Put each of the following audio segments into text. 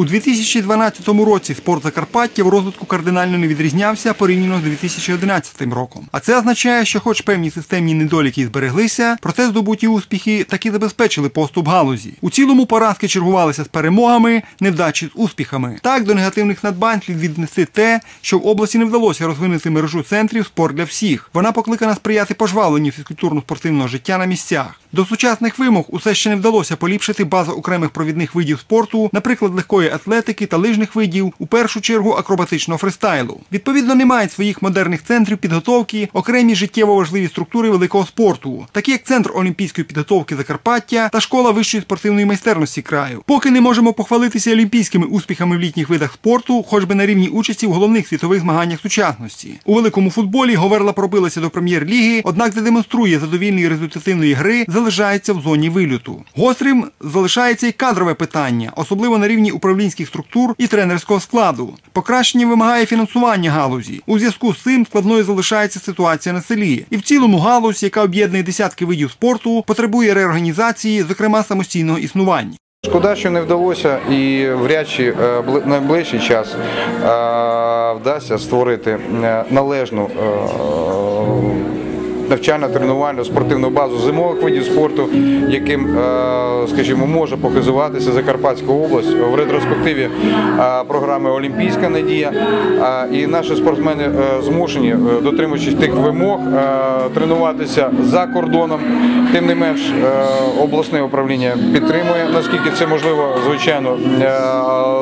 У 2012 році спорт Закарпаття в розвитку кардинально не відрізнявся порівняно з 2011 роком. А це означає, що, хоч певні системні недоліки збереглися, проте здобуті успіхи таки забезпечили поступ галузі. У цілому поразки чергувалися з перемогами, невдачі з успіхами. Так до негативних надбань слід віднести те, що в області не вдалося розвинути мережу центрів спорт для всіх. Вона покликана сприяти пожвавленню фізкультурно-спортивного життя на місцях. До сучасних вимог усе ще не вдалося поліпшити базу окремих провідних видів спорту, наприклад, легкої атлетики та лижних видів, у першу чергу акробатичного фристайлу. Відповідно, не мають своїх модерних центрів підготовки, окремі життєво важливі структури великого спорту, такі як центр олімпійської підготовки Закарпаття та школа вищої спортивної майстерності краю. Поки не можемо похвалитися олімпійськими успіхами в літніх видах спорту, хоч би на рівні участі в головних світових змаганнях сучасності. У великому футболі Говерла пробилася до прем'єр-ліги, однак не демонструє задовільної результативної гри, залишається в зоні вильоту. Гострим залишається і кадрове питання, особливо на рівні управлінських структур і тренерського складу. Покращення вимагає фінансування галузі. У зв'язку з цим складною залишається ситуація на селі. І в цілому галузь, яка об'єднує десятки видів спорту, потребує реорганізації, зокрема самостійного існування. Шкода, що не вдалося, і вряд чи е, найближчий час е, вдасться створити е, належну навчально-тренувальну спортивну базу зимових видів спорту, яким, е, скажімо, може показуватися Закарпатська область в ретроспективі е, програми Олімпійська надія. Е, І наші спортсмени змушені, дотримуючись тих вимог, тренуватися за кордоном. Тим не менш, обласне управління підтримує, наскільки це можливо, звичайно,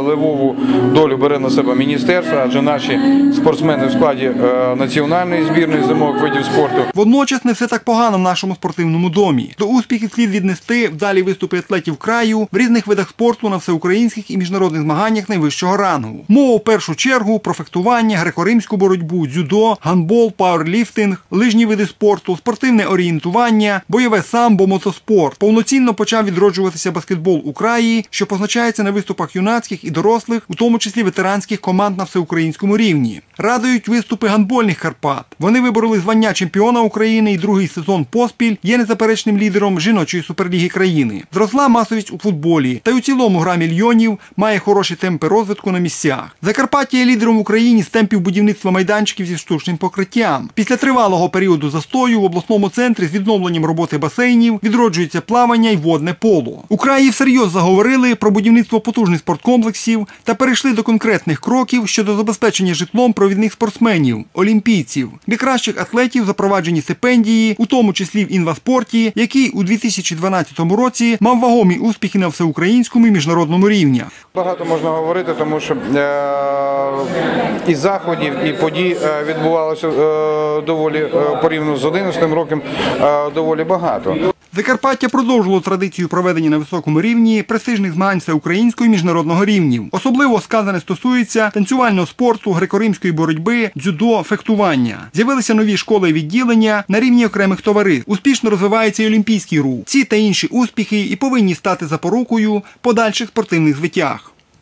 ливову долю бере на себе міністерство, адже наші спортсмени в складі національної збірної зимових видів спорту. Водночас не все так погано в нашому спортивному домі. До успіхів слід віднести вдалі виступи атлетів краю в різних видах спорту на всеукраїнських і міжнародних змаганнях найвищого рангу. Мова в першу чергу про фехтування, греко-римську боротьбу, дзюдо, гандбол, пауерліфтинг, лижні види спорту, спортивне орієнтування, бойове самбо, мотоспорт. Повноцінно почав відроджуватися баскетбол у краї, що позначається на виступах юнацьких і дорослих, у тому числі ветеранських команд на всеукраїнському рівні. Радують виступи гандбольних Карпат. Вони вибороли звання чемпіона України і другий сезон поспіль є незаперечним лідером жіночої суперліги країни. Зросла масовість у футболі, та й у цілому гра мільйонів має хороші темпи розвитку на місцях. Закарпаття є лідером в Україні з темпів будівництва майданчиків зі штучним покриттям. Після тривалого періоду застою в обласному центрі з відновленням роботи басейнів відроджується плавання й водне поло. У краї всерйоз заговорили про будівництво потужних спорткомплексів та перейшли до конкретних кроків щодо забезпечення житлом провідних спортсменів, олімпійців. Для кращих атлетів запроваджені стипендії, у тому числі в інваспорті, який у 2012 році мав вагомі успіхи на всеукраїнському і міжнародному рівнях. Багато можна говорити, тому що е, і заходів, і подій е, відбувалося е, доволі порівняно з 11 роком доволі багато. Закарпаття продовжило традицію проведення на високому рівні престижних змагань всеукраїнського і міжнародного рівнів. Особливо сказане стосується танцювального спорту, греко-римської боротьби, дзюдо, фехтування. З'явилися нові школи і відділення на рівні окремих товариств. Успішно розвивається і олімпійський рух. Ці та інші успіхи і повинні стати запорукою подальших спортивних звитяг.